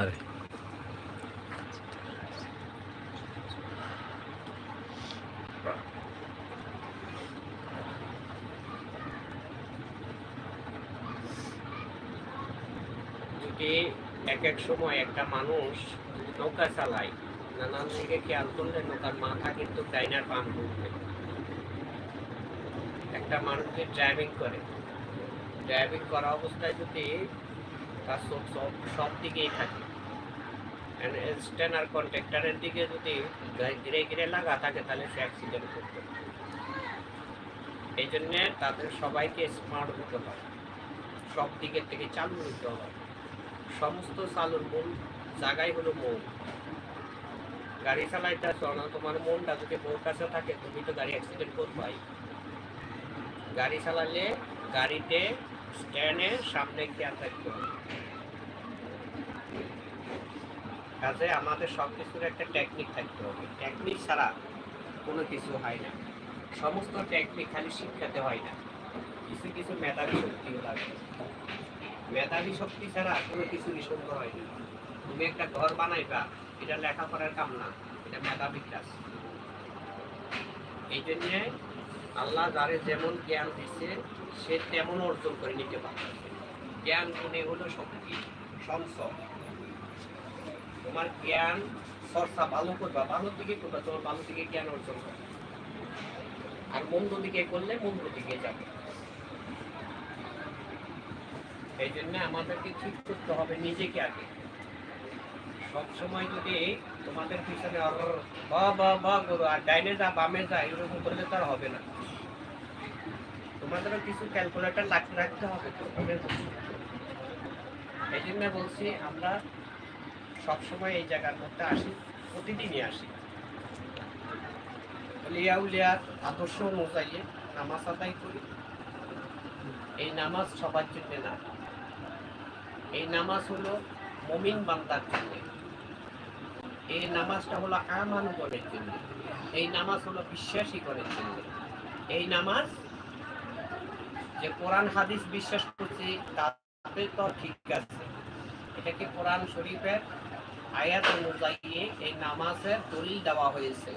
আরে। যদি এক এক সময় একটা মানুষ নৌকা চালায়, নানান দিকে খেয়াল করলে নৌকার মাথা কিন্তু ডাইনার পাম করবে একটা মানুষ ড্রাইভিং করে ড্রাইভিং করা অবস্থায় যদি তার চোখ সব সব দিকেই থাকে স্ট্যান্ড আর কন্ট্রাক্টরের দিকে যদি ঘিরে ঘিরে লাগা থাকে, তাহলে সে অ্যাক্সিডেন্ট করতে। এই জন্যে তাদের সবাইকে স্মার্ট হতে হয় সব দিকের থেকে চালু হতে হয় সমস্ত চালুর মূল জায়গায় হলো মন গাড়ি চালাইতেছ না, তোমার মনটা যদি মোর কাছে থাকে, তুমি তো গাড়ি অ্যাক্সিডেন্ট করবাই। গাড়ি চালালে গাড়িতে স্ট্যান্ডে সামনে খেয়াল রাখতে হবে কাজে আমাদের সব কিছুর একটা টেকনিক থাকতে হবে। টেকনিক ছাড়া কোনো কিছু হয় না। সমস্ত টেকনিক খালি শিক্ষাতে হয় না। কিছু কিছু মেধাবী শক্তিও লাগে। মেধাবী শক্তি ছাড়া কোনো কিছুরই সুন্দর হয় না। তুমি একটা ঘর বানাইবা, এটা লেখাপড়ার কাম না, এটা মেধাবী কাজ এই জন্যে আল্লাহ যারে যেমন জ্ঞান দিচ্ছে সে তেমন অর্জন করে নিতে পারতেছে জ্ঞান গুণে হলো শক্তি সংসদ তোমার জ্ঞান চর্চা ভালো করবা, ভালো দিকে করবা, তোমার ভালো দিকে জ্ঞান অর্জন করবে। আর মন্দ দিকে করলে মন্দ দিকে যাবে। এই জন্য আমাদেরকে ঠিক করতে হবে নিজেকে আগে। সবসময় যদি তোমাদের পিছনে বা বা বা করো আর ডাইনে যা, বামে যা, এরকম করলে তো আর হবে না। তোমাদেরও কিছু ক্যালকুলেটর রাখতে হবে। এই জন্য বলছি আমরা সবসময় এই জায়গার মধ্যে আসি, প্রতিদিনই আসি। লিয়া উলিয়ার আদর্শ অনুযায়ী নামাজ আদায় করি। এই নামাজ সবার জন্য না। এই নামাজ হলো মমিন বান্দার জন্য। এই নামাজটা হলো আমানুগণের জন্য। এই নামাজ হলো বিশ্বাসী করার জন্য। এই নামাজ যে কোরআন হাদিস বিশ্বাস করছি, তাতে তো ঠিক আছে। এটা কি কোরআন শরীফের আয়াত অনুযায়ী এই নামাজের দলিল দেওয়া হয়েছে?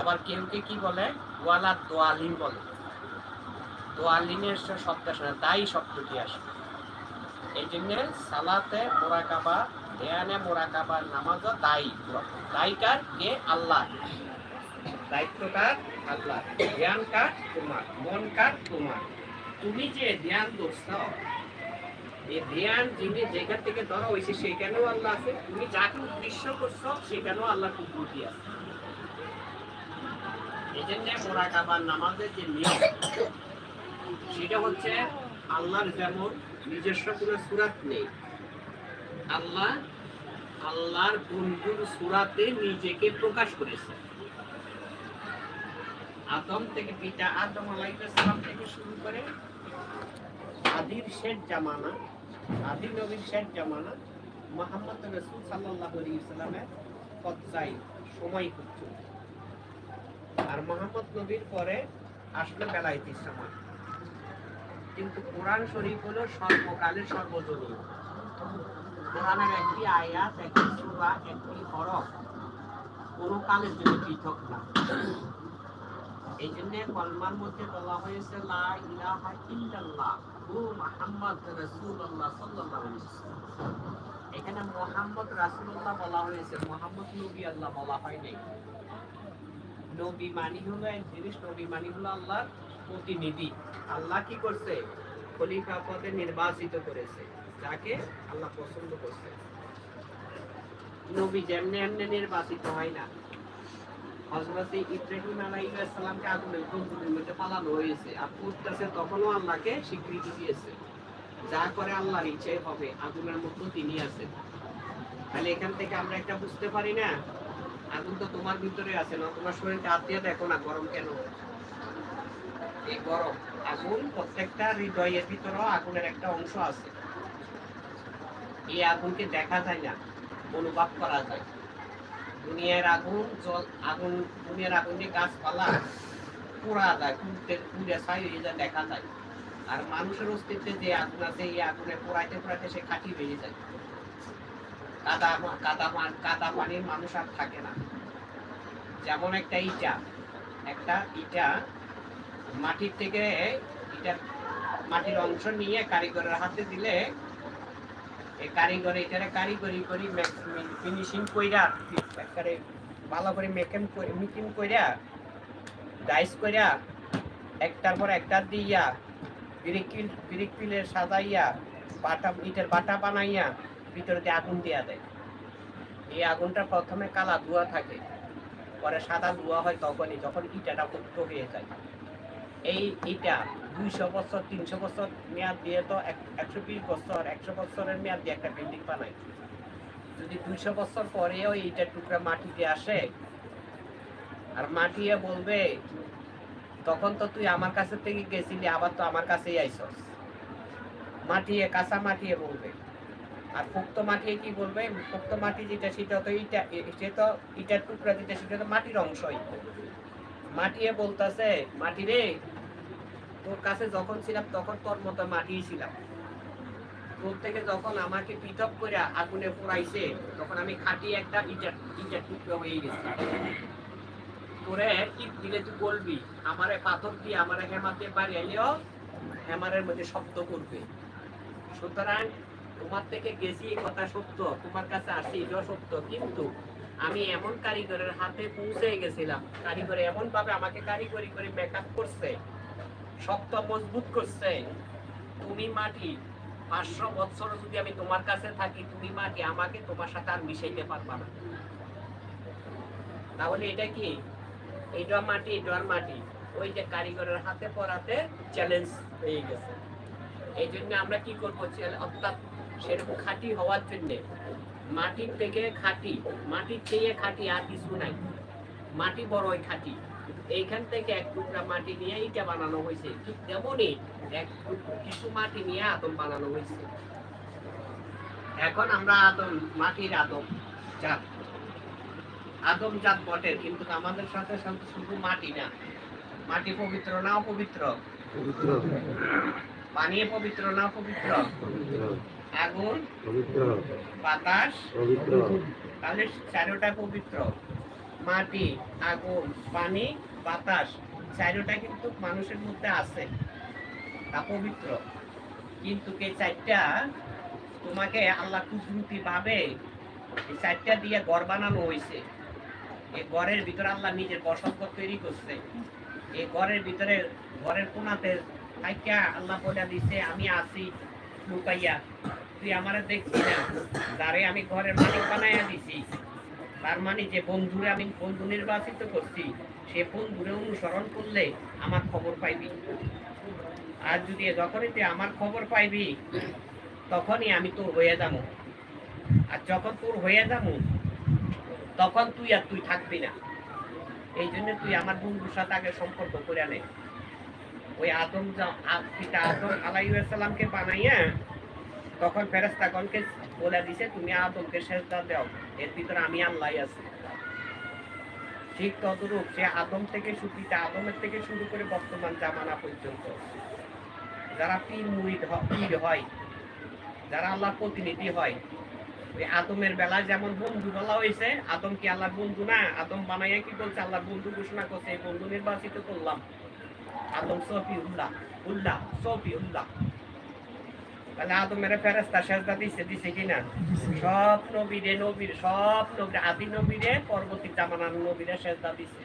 আবার কেউ কে কি বলে? ওয়ালা দোয়ালিন বলে। দোয়ালিনের শব্দ আসে না, তাই শব্দটি আসে। এই জন্য সালাতে মোরাকাবা ধ্যানে মোরাকাবা নামাজ দায়ী। দায়ী কার? কে? আল্লাহ। দায়িত্ব কার আল্লাহ। ধ্যান কার? তোমার। মন কার? তোমার। তুমি যে ধ্যান দোষ এই ধ্যান যিনি যেখান থেকে ধরা হয়েছে সেখানেও আল্লাহ আছে। তুমি যাকে উদ্দেশ্য করছ, সেখানেও আল্লাহ খুব বুদ্ধি আছে। এই জন্য মোরাকাবার নামাজের যে নিয়ম, সেটা হচ্ছে আল্লাহর যেমন নিজস্ব কোনো সুরাত নেই। আল্লাহ আল্লাহর বন্ধুর সুরাতে নিজেকে প্রকাশ করেছে আদম থেকে পিতা আদম আলাইসালাম থেকে শুরু করে আদির শেষ জামানা আদি নবীর শেষ জামানা, মোহাম্মদ রসুল সাল্লাহ ইসলামের পর্যায় সময় পর্যন্ত আর মোহাম্মদ নবীর পরে আসলো বেলায়েতি সময়। কিন্তু কোরআন শরীফ হলো সর্বকালের সর্বজনীন। কোরআনের একটি আয়াত, একটি সূরা, একটি হরফ কোনো কালের জন্য পৃথক না। এই জন্য কলমার মধ্যে বলা হয়েছে, লা ইলাহা ইল্লাল্লাহ ও মুহাম্মদ রাসূলুল্লাহ সাল্লাল্লাহু আলাইহি এখানে মুহাম্মদ রাসূলুল্লাহ বলা হয়েছে, মুহাম্মদ নবী আল্লাহ বলা হয় নাই। নবী মানি হলো এক জিনিস, নবী মানি হলো আল্লাহর প্রতিনিধি। আল্লাহ কি করছে? খলিফা পদে নির্বাচিত করেছে। যাকে আল্লাহ পছন্দ করছে। নবী যেমনি এমনি নির্বাচিত হয় না। স্বীকৃতি দিয়েছে। হবে তিনি আছেন। তাহলে এখান থেকে আমরা একটা বুঝতে পারি না? আগুন তো তোমার ভিতরে আছে না তোমার শরীরটা হাত দিয়ে দেখো না, গরম কেন? এই গরম। আগুন প্রত্যেকটা হৃদয়ের ভিতরেও আগুনের একটা অংশ আছে। এই আগুনকে দেখা যায় না, অনুভব করা যায়। দুনিয়ার আগুন জল, আগুন, দুনিয়ার আগুনে গাছপালা পোড়া যায়, পুড়তে, পুড়ে ছাই যায় দেখা যায়। আর মানুষের অস্তিত্বে যে আগুন আছে, এই আগুনে পোড়াইতে পোড়াইতে সে কাঠি বেরিয়ে যায়। কাদা কাদা কাদা পানির মানুষ আর থাকে না। যেমন একটা ইটা একটা ইটা মাটির থেকে ইটা মাটির অংশ নিয়ে কারিগরের হাতে দিলে এই কারিগর এটারে কারিগরি করি ফিনিশিং কইরা, একবারে ভালো করে মেকেম মিকিং কইরা, ডাইস কইরা, একটার পর একটা দিয়া ব্রিকিল ব্রিক পিলের সাজাইয়া, বাটা ইটের বাটা বানাইয়া, ভিতরে আগুন দেয়া দেয়। এই আগুনটা প্রথমে কালা ধোয়া থাকে, পরে সাদা ধোয়া হয় তখনই, যখন ইটাটা পুক্ত হয়ে যায়। এই ইটা দুইশো বছর, তিনশো বছর মেয়াদ দিয়ে তো এক- একশো বিশ বছর, একশো বছরের মেয়াদ দিয়ে একটা বিল্ডিং বানায় যদি দুইশো বছর পরেও ইটার টুকরা মাটিতে আসে, আর মাটিয়ে বলবে, তখন তো তুই আমার কাছে থেকে গেছিলি, আবার তো আমার কাছেই আইসস। মাটিয়ে, কাঁচা মাটিয়ে বলবে। আর পোক্ত মাটি কি বলবে? পোক্ত মাটি যেটা, সেটা তো ইটা সে তো ইটার টুকরা যেটা, সেটা তো মাটির অংশই। মাটিয়ে বলতাছে, মাটি রে তোর কাছে যখন ছিলাম, তখন তোর মতো মাটি ছিলাম। তোর থেকে যখন আমাকে পৃথক করে আগুনে পোড়াইছে, তখন আমি খাটি একটা ইটার ইটার টুকরো হয়ে গেছি। তোরে ইট দিলে তুই বলবি? আমারে পাথর দিয়ে আমারে দিয়ে বাড়ি এলেও হেমারের মধ্যে শব্দ করবে। সুতরাং তোমার থেকে গেছি এই কথা সত্য, তোমার কাছে আসি এটাও সত্য। কিন্তু আমি এমন কারিগরের হাতে পৌঁছে গেছিলাম। কারিগর এমন ভাবে আমাকে কারিগরি করে মেকআপ করছে শক্ত মজবুত করছে, তুমি মাটি, পাঁচশো বছর যদি আমি তোমার কাছে থাকি, তুমি মাটি আমাকে তোমার সাথে আর মিশাইতে পারবা না। তাহলে এটা কি? এটা মাটি এটা মাটি, ওই যে কারিগরের হাতে পড়াতে চ্যালেঞ্জ হয়ে গেছে। এই জন্য আমরা কি করব? অর্থাৎ সেরকম খাঁটি হওয়ার জন্যে মাটির থেকে খাঁটি, মাটির চেয়ে খাঁটি আর কিছু নাই। মাটি বড়ই খাঁটি। এইখান থেকে এক টুকরা মাটি নিয়ে ইটা বানানো হয়েছে। ঠিক তেমনই এক কিছু মাটি নিয়ে আদম বানানো হয়েছে। এখন আমরা আদম মাটির আদম জাত। আদম জাত বটে কিন্তু আমাদের সাথে সাথে শুধু মাটি না মাটি পবিত্র না অপবিত্র? পবিত্র। পানি পবিত্র না অপবিত্র? পবিত্র। আগুন? পবিত্র। বাতাস? পবিত্র। তাহলে চারোটা পবিত্র। মাটি, আগুন, পানি, বাতাস চারোটা কিন্তু মানুষের মধ্যে আছে। তা পবিত্র। কিন্তু এই চারটা তোমাকে আল্লাহ কুদরতি ভাবে এই চারটা দিয়ে ঘর বানানো হয়েছে এই ঘরের ভিতরে আল্লাহ নিজের বসন্ত তৈরি করছে। এই ঘরের ভিতরে ঘরের কোনাতে থাইকা আল্লাহ বলে দিছে, আমি আছি লুকাইয়া। তুই আমার দেখছি না। তারে আমি ঘরের মালিক বানাইয়া দিছি। তার মানে যে বন্ধুরে আমি বন্ধু নির্বাচিত করছি, সে বন্ধুরে অনুসরণ করলে আমার খবর পাইবি। আর যদি যখনই তুই আমার খবর পাইবি, তখনই আমি তোর হয়ে যাব। আর যখন তোর হয়ে যাব, তখন তুই আর তুই থাকবি না। এই জন্য তুই আমার বন্ধুর সাথে আগে সম্পর্ক করে নে। ওই আদম পিতা আদম আলাইসাল্লামকে বানাইয়া তখন ফেরেস্তাগণকে বলে দিছে, তুমি আদমকে সেজদা দাও। এর ভিতরে আমি আল্লাহ আছি। ঠিক তদরূপ সে আদম থেকে সুপিতা আদমের থেকে শুরু করে বর্তমান জামানা পর্যন্ত। যারা পীর মুরিদ পীর হয়, যারা আল্লাহ প্রতিনিধি হয়, ওই আদমের বেলায় যেমন বন্ধু বলা হয়েছে, আদম কি আল্লাহর বন্ধু না? আদম বানাইয়া কি বলছে? আল্লাহর বন্ধু ঘোষণা করছে, এই বন্ধু নির্বাচিত করলাম। আদম সফি উল্লাহ উল্লাহ সফি উল্লাহ তাহলে আদমের ফেরেস্তা সেজদা দিছে দিছে কিনা? সব নবীরে, নবীর, সব নবীর, আদি নবীরে, পরবর্তী জামানার নবীরে সেজদা দিছে।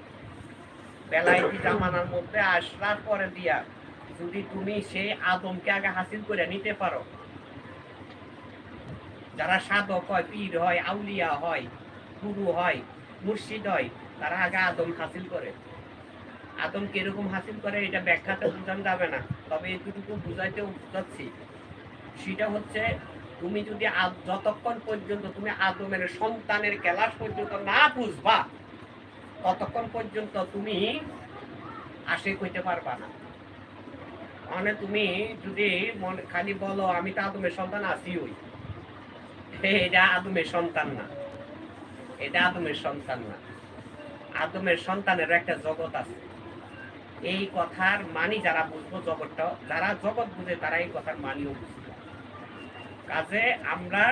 বেলায়েতি জামানার মধ্যে আসরার পরে দিয়া যদি তুমি সেই আদমকে আগে হাসিল করে নিতে পারো? যারা সাধক হয়, পীর হয়, আউলিয়া হয়, গুরু হয়, মুর্শিদ হয়, তারা আগে আদম হাসিল করে। আদম কীরকম হাসিল করে, এটা ব্যাখ্যাতে বোঝানো যাবে না। তবে এটুকু বুঝাইতে যাচ্ছি। সেটা হচ্ছে তুমি যদি যতক্ষণ পর্যন্ত তুমি আদমের সন্তানের ক্লাস পর্যন্ত না বুঝবা ততক্ষণ পর্যন্ত তুমি আশিক হইতে পারবা না। মানে তুমি যদি মনে খালি বলো, আমি তো আদমের সন্তান আছি ওই। এটা আদমের সন্তান না। এটা আদমের সন্তান না। আদমের সন্তানের একটা জগৎ আছে। এই কথার মানি যারা বুঝব জগৎটা, যারা জগৎ বুঝে তারা এই কথার মানিও বুঝবে কাজে আমরা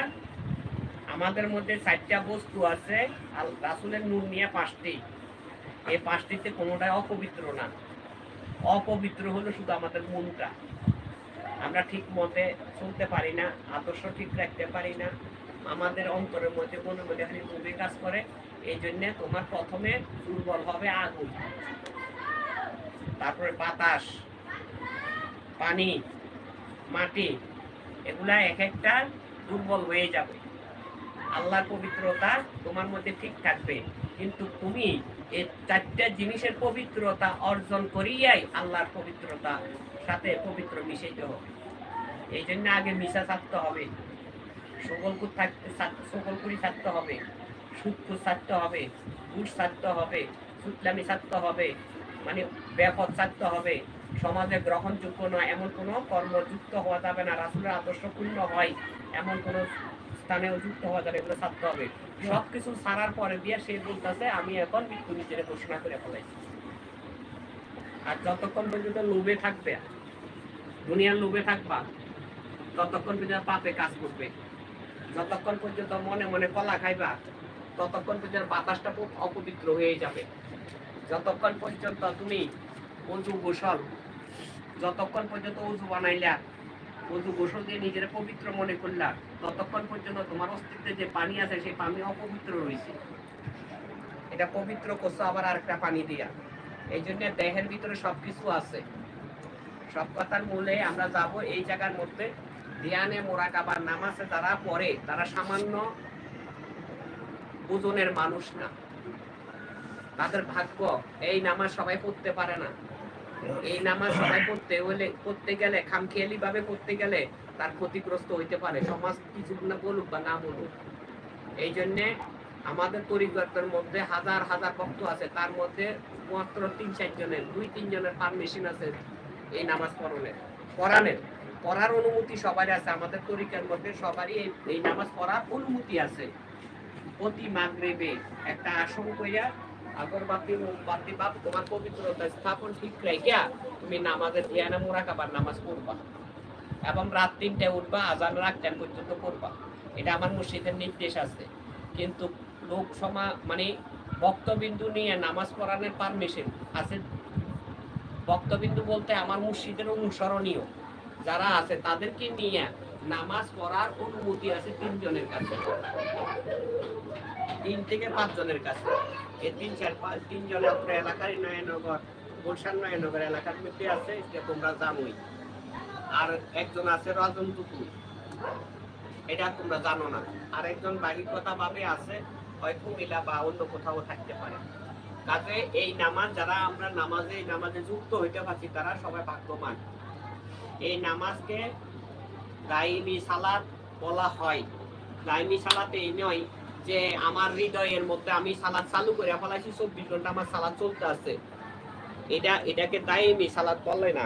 আমাদের মধ্যে চারটা বস্তু আছে, আর রাসুলের নূর নিয়ে পাঁচটি। এই পাঁচটিতে কোনোটাই অপবিত্র না। অপবিত্র হলো শুধু আমাদের মনটা। আমরা ঠিক মতে চলতে পারি না, আদর্শ ঠিক রাখতে পারি না। আমাদের অন্তরের মধ্যে, মনের মধ্যে খালি ডুবে কাজ করে। এই জন্যে তোমার প্রথমে দুর্বল হবে আগুন। তারপরে বাতাস, পানি, মাটি এগুলা এক একটা দুর্বল হয়ে যাবে। আল্লাহর পবিত্রতা তোমার মধ্যে ঠিক থাকবে। কিন্তু তুমি এই চারটা জিনিসের পবিত্রতা অর্জন করিয়াই আল্লাহর পবিত্রতা সাথে পবিত্র মিশাইতে হবে। এই জন্য আগে মিশা থাকতে হবে। সকলকুর থাকতে সকলকুরি থাকতে হবে। সুৎকুর থাকতে হবে। ঘুষ থাকতে হবে। সুতলামি থাকতে হবে। মানে ব্যাপক থাকতে হবে। সমাজে গ্রহণযোগ্য নয়, এমন কোনো কর্ম যুক্ত হওয়া যাবে না। রাসুলের আদর্শপূর্ণ হয়, এমন কোনো স্থানেও যুক্ত হওয়া যাবে এগুলো থাকতে হবে। সবকিছু ছাড়ার পরে দিয়ে সে বলতেছে, আমি এখন মৃত্যু নিজের ঘোষণা করে ফেলাইছি। আর যতক্ষণ পর্যন্ত লোভে থাকবে, দুনিয়ার লোভে থাকবা, ততক্ষণ পর্যন্ত পাপে কাজ করবে। যতক্ষণ পর্যন্ত মনে মনে কলা খাইবা, ততক্ষণ পর্যন্ত বাতাসটা খুব অপবিত্র হয়ে যাবে। যতক্ষণ পর্যন্ত তুমি অজু গোসল, যতক্ষণ পর্যন্ত অজু বানাইলা, অজু গোসল দিয়ে নিজের পবিত্র মনে করলা, ততক্ষণ পর্যন্ত তোমার অস্তিত্বে যে পানি আছে, সেই পানি অপবিত্র রয়েছে। এটা পবিত্র করছ আবার আরেকটা পানি দিয়া। এই জন্য দেহের ভিতরে সবকিছু আছে। সব কথার মূলে আমরা যাব এই জায়গার মধ্যে। ধ্যানে মোরাকাবার নামাজে যারা পড়ে, তারা সামান্য ওজনের মানুষ না। তাদের ভাগ্য, এই নামাজ সবাই পড়তে পারে না। এই নামাজ সবাই পড়তে হলে করতে গেলে খামখেয়ালি ভাবে করতে গেলে তার ক্ষতিগ্রস্ত হইতে পারে। সমাজ কিছু না বলুক বা না বলুক। এই জন্যে আমাদের পরিবারের মধ্যে হাজার হাজার ভক্ত আছে। তার মধ্যে মাত্র তিন, চার জনের, দুই তিনজনের পারমিশন আছে এই নামাজ পড়নের। পড়ানের। পড়ার অনুমতি সবারই আছে। আমাদের তরিকার মধ্যে সবারই এই- নামাজ পড়ার অনুমতি আছে। প্রতি মাগরিবে একটা আসন কইয়া আগরবাতি মোমবাতি বাপ তোমার পবিত্রতা স্থাপন ঠিক রাখিয়া তুমি নামাজের ধ্যানে মোরাকাবার নামাজ পড়বা। এবং রাত তিনটায় উঠবা, আজান রাখতেন পর্যন্ত করবা এটা আমার মসজিদের নির্দেশ আছে। কিন্তু লোক সমা মানে ভক্তবিন্দু নিয়ে নামাজ পড়ানোর পারমিশন আছে। ভক্তবিন্দু বলতে আমার মসজিদের অনুসরণীয় যারা আছে, তাদেরকে নিয়ে নামাজ পড়ার অনুমতি আছে তিনজনের কাছে। তিন থেকে পাঁচ জনের কাছে। এই তিন চার পাঁচ তিনজনের আপনার এলাকার নয়নগর, গুলশান নয়নগর এলাকার মধ্যে আছে, যে তোমরা জানোই। আর একজন আছে রজনটুকু এটা তোমরা জানো না। আর একজন বাড়ির কথা ভাবে আছে, হয় কুমিল্লা বা অন্য কোথাও থাকতে পারে। কাজে এই নামাজ, যারা আমরা নামাজে, এই নামাজে যুক্ত হইতে পারছি, তারা সবাই ভাগ্যবান। এই নামাজকে দাইমি সালাত বলা হয়। দাইমি সালাতে এই নয় যে আমার হৃদয়ের মধ্যে আমি সালাদ চালু করে ফেলাইছি, চব্বিশ ঘণ্টা আমার সালাদ চলতে আছে। এটা, এটাকে দাইমি সালাদ বলে না।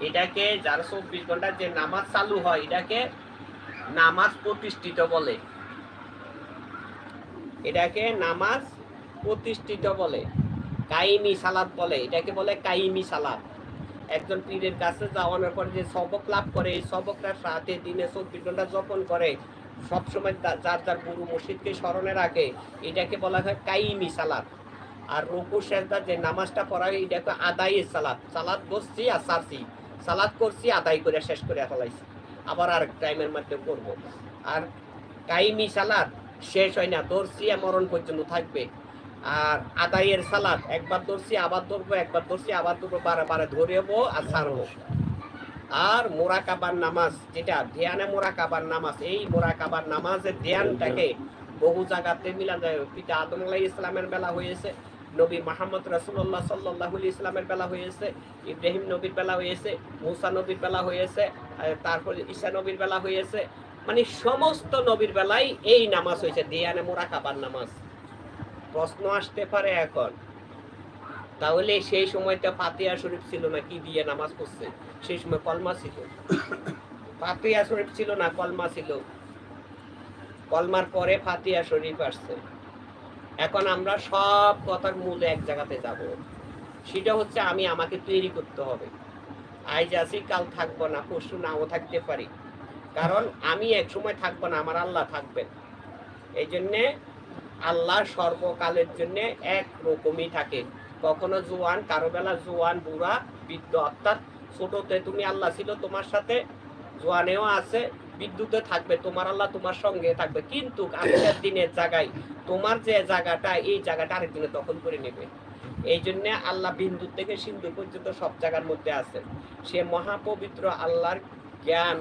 এটাকে যার চব্বিশ ঘণ্টা যে নামাজ চালু হয়, এটাকে নামাজ প্রতিষ্ঠিত বলে। এটাকে নামাজ প্রতিষ্ঠিত বলে। কাইমি সালাদ বলে, এটাকে বলে কাইমি সালাদ। একজন পীরের কাছে যাওয়ানোর পরে যে সবক লাভ করে, এই সবকটার সাথে দিনে চব্বিশ ঘণ্টা যাপন করে সবসময় যার যার গুরু মসজিদকে স্মরণে রাখে, এটাকে বলা হয় কাইমি সালাদ আর রুকু, সেজদা, যে নামাজটা পড়া হয়, এটাকে আদায় সালাদ সালাদ বসছি আর সারছি। সালাদ করছি, আদায় করে শেষ করে ফেলাইছি। আবার আর টাইমের মধ্যে করব। আর কাইমি সালাদ শেষ হয় না দর্শি মরণ পর্যন্ত থাকবে। আর আদায়ের সালাদ একবার ধরছি, আবার ধরবো, একবার ধরছি, আবার ধরবো, বারে বারে ধরেবো আর ছাড়বো আর মোরাকাবার নামাজ, যেটা ধ্যানে মোরাকাবার নামাজ, এই মোরাকাবার নামাজের ধ্যানটাকে বহু জায়গাতে মিলা যায়। পিতা আদম আলাহ ইসলামের বেলা হয়েছে, নবী মাহমদ রাসুল্লাহ সাল্লাহ ইসলামের বেলা হয়েছে, ইব্রাহিম নবীর বেলা হয়েছে, মুসা নবীর বেলা হয়েছে তারপরে ঈসা নবীর বেলা হয়েছে মানে সমস্ত নবীর বেলায় এই নামাজ হয়েছে, ধ্যানে মোরাকাবার নামাজ। প্রশ্ন আসতে পারে এখন তাহলে সেই সময়টা ফাতিহা শরীফ ছিল না কি দিয়ে নামাজ পড়ছে? সেই সময় কলমা ছিল। ফাতিহা শরীফ ছিল না, কলমা ছিল। কলমার পরে ফাতিয়া শরীফ আসছে। এখন আমরা সব কথার মূল এক জায়গাতে যাব। সেটা হচ্ছে আমি আমাকে তৈরি করতে হবে। আজ আছি, কাল থাকব না, পরশু নাও থাকতে পারি। কারণ আমি এক সময় থাকব না, আমার আল্লাহ থাকবেন। এই জন্যে আল্লাহ সর্বকালের জন্যে এক রকমই থাকে। কখনো জোয়ান, কারও বেলা জোয়ান, বুড়া, বৃদ্ধ, অর্থাৎ ছোটতে তুমি আল্লাহ ছিল তোমার সাথে, জোয়ানেও আছে, বিদ্যুতে থাকবে, তোমার আল্লাহ তোমার সঙ্গে থাকবে, কিন্তু আজকের দিনের জায়গায় তোমার যে জায়গাটা, এই জায়গাটা আরেকদিনে দখল করে নেবে। এই জন্য আল্লাহ বিন্দু থেকে সিন্ধু পর্যন্ত সব জায়গার মধ্যে আছেন। সে মহাপবিত্র আল্লাহর জ্ঞান,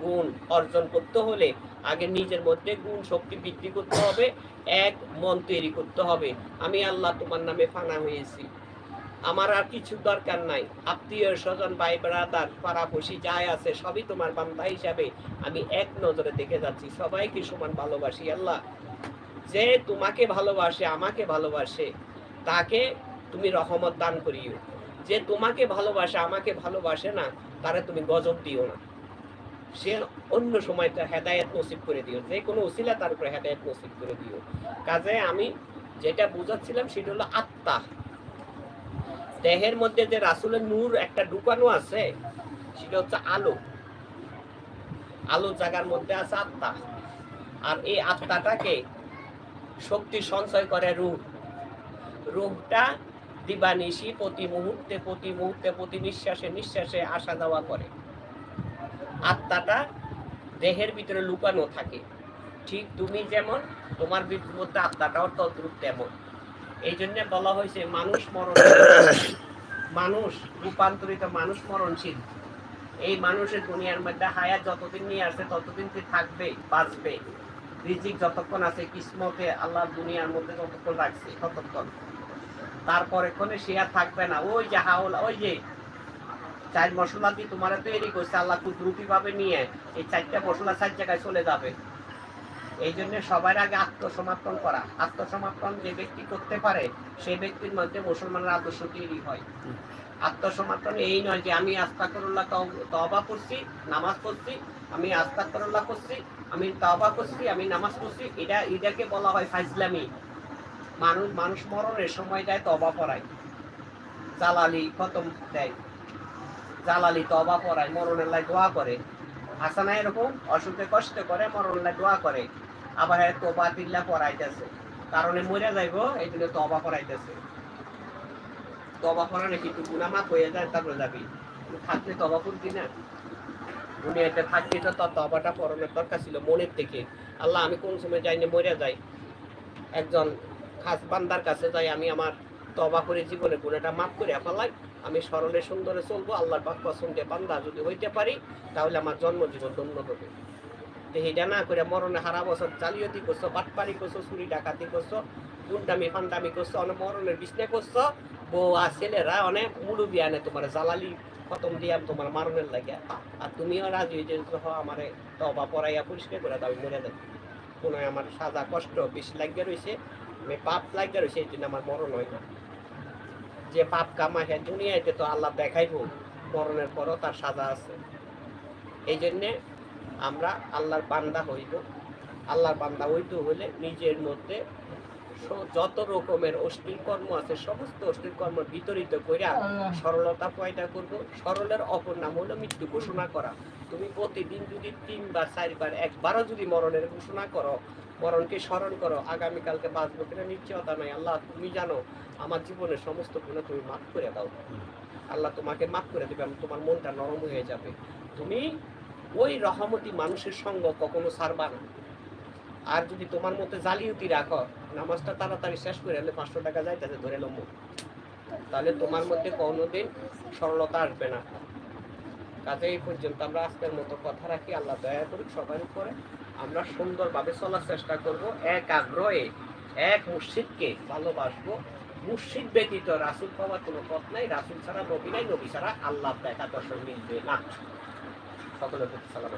গুণ অর্জন করতে হলে আগে নিজের মধ্যে গুণ শক্তি বৃদ্ধি করতে হবে, এক মন তৈরি করতে হবে। আমি আল্লাহ তোমার নামে ফানা হয়েছি। আমার আর কিছু দরকার নাই। আত্মীয়, স্বজন, ভাই ব্রাদার পাড়াপড়শি যাই আছে, সবই তোমার বান্দা হিসাবে আমি এক নজরে দেখে যাচ্ছি। সবাইকে সমান ভালোবাসি আল্লাহ। যে তোমাকে ভালোবাসে, আমাকে ভালোবাসে, তাকে তুমি রহমত দান করিও। যে তোমাকে ভালোবাসে, আমাকে ভালোবাসে না, তারে তুমি গজব দিও না। সে অন্য সময়টা হেদায়েত নসিব করে দিও। যে কোনো উসিলা তার উপরে হেদায়েত নসিব করে দিও। কাজে আমি যেটা বুঝাচ্ছিলাম সেটা হলো আত্মা। দেহের মধ্যে যে রাসুলের নূর একটা ঢুকানো আছে, সেটা হচ্ছে আলো। আলো জাগার মধ্যে আছে আত্মা। আর এই আত্মাটাকে শক্তি সঞ্চয় করে রূপ রূপটা দিবানিশি প্রতি মুহূর্তে প্রতি মুহূর্তে, প্রতি নিঃশ্বাসে নিঃশ্বাসে আসা যাওয়া করে। আত্মাটা দেহের ভিতরে লুকানো থাকে। ঠিক তুমি যেমন, তোমার মধ্যে আত্মাটাও তদ্রুপ তেমন। এই জন্য বলা হয়েছে, মানুষ মরণ মানুষ, রূপান্তরিত মানুষ মরণশীল। এই মানুষের দুনিয়ার মধ্যে হায়াত যতদিন নিয়ে আসে, ততদিন সে থাকবে, বাঁচবে। রিজিক যতক্ষণ আছে, কিসমতে আল্লাহ দুনিয়ার মধ্যে যতক্ষণ রাখছে, ততক্ষণ। তারপরে ক্ষণে সে আর থাকবে না। ওই যে হাওলা, ওই যে চার মশলা দিয়ে তোমার তৈরি করছে, আল্লাহ কুদরতি ভাবে নিয়ে এই চারটা মশলা চার জায়গায় চলে যাবে। এই জন্য সবার আগে আত্মসমর্পণ করা। আত্মসমর্পণ যে ব্যক্তি করতে পারে সেই ব্যক্তির মধ্যে মুসলমানের আদর্শ তৈরি হয়। আত্মসমর্পণ এই নয় যে আমি আস্থা করুল্লাহ তবা করছি, নামাজ পড়ছি, আমি আস্থা করল্লা করছি, আমি তবা করছি, আমি নামাজ পড়ছি, এটা, এটাকে বলা হয় ফাইজলামি মানুষ মানুষ মরণের সময় যায় তবা পড়ায় জালালি খতম দেয়। জালালি তবা পড়ায়, মরণের লাই দোয়া করে। হাসানা এরকম অসুখে কষ্ট করে, মরণের লাই দোয়া করে। আবার এর তোবা তিল্লা পড়াইতেছে। কারণে মরে যাইব, এই জন্য তবা পড়াইতেছে। তবা পড়ালে কিন্তু গুণা মাফ হয়ে যায়, তারপরে যাবি। থাকলে তবা করবি না। দুনিয়াতে থাকলে তো তোর তবাটা পড়ানোর দরকার ছিল মনের থেকে। আল্লাহ, আমি কোন সময় যাইনি মরে যাই। একজন খাস বান্দার কাছে যাই, আমি আমার তবা করে জীবনে গুণাটা মাফ করে ফেলাই। আমি সরলে সুন্দরে চলবো, আল্লাহর পাক পছন্দে বান্দা যদি হইতে পারি, তাহলে আমার জন্ম জীবন ধন্য হবে। এটা না করে মরণে হারা বছর জালিয়াতি করছ বাটপারি করছ, চুরি ডাকাতি করছ, গুন্ডামি ফান্ডামি করছ অনেক মরণের বিছনে করছ বউ আর ছেলেরা অনেক মুরুবি আনে তোমার জালালি খতম দিয়া তোমার মারণের লাগিয়া। আর তুমিও রাজি হয়ে যে আমার তবা পড়াইয়া পরিষ্কার করে দাও মরে যাবে কোনো আমার সাজা কষ্ট বেশি লাগিয়ে রয়েছে আমি পাপ লাগিয়ে রয়েছে এই জন্য আমার মরণ হয় না। যে পাপ কামাই হ্যাঁ দুনিয়াতে তো আল্লাহ দেখাইবো, মরণের পরও তার সাজা আছে। এই জন্যে আমরা আল্লাহর বান্দা হইব। আল্লাহর বান্দা হইতে হলে নিজের মধ্যে যত রকমের অশ্লীল কর্ম আছে, সমস্ত অশ্লীল কর্ম বিতরিত কইরা সরলতা পয়দা করব। সরলের অপর নাম হলো মৃত্যু ঘোষণা করা। তুমি প্রতিদিন যদি তিনবার, চারবার, একবারও যদি মরণের ঘোষণা করো মরণকে স্মরণ করো, আগামীকালকে বাঁচবো কিনা নিশ্চয়তা নাই। আল্লাহ, তুমি জানো, আমার জীবনের সমস্ত গুণে তুমি মাফ করে দাও। আল্লাহ তোমাকে মাফ করে দেবে এবং তোমার মনটা নরম হয়ে যাবে। তুমি ওই রহমতি মানুষের সঙ্গ কখনো ছাড়বা না। আর যদি তোমার মধ্যে জালিয়াতি রাখো, নামাজটা তাড়াতাড়ি শেষ করে এলে পাঁচশো টাকা যায় তাতে ধরে লম্ব। তাহলে তোমার মধ্যে কোনো কোনোদিন সরলতা আসবে না। কাজে এই পর্যন্ত আমরা আজকের মতো কথা রাখি। আল্লাহ দয়া করুক সবার উপরে আমরা সুন্দরভাবে চলার চেষ্টা করব, এক আগ্রহে, এক মুর্শিদকে ভালোবাসবো। মুর্শিদ ব্যতীত রাসুল পাওয়ার কোনো পথ নাই, রাসুল ছাড়া, নবী নাই, নবী ছাড়া আল্লাহ দেখা দর্শন মিলবে না। সকলের প্রতি সালাম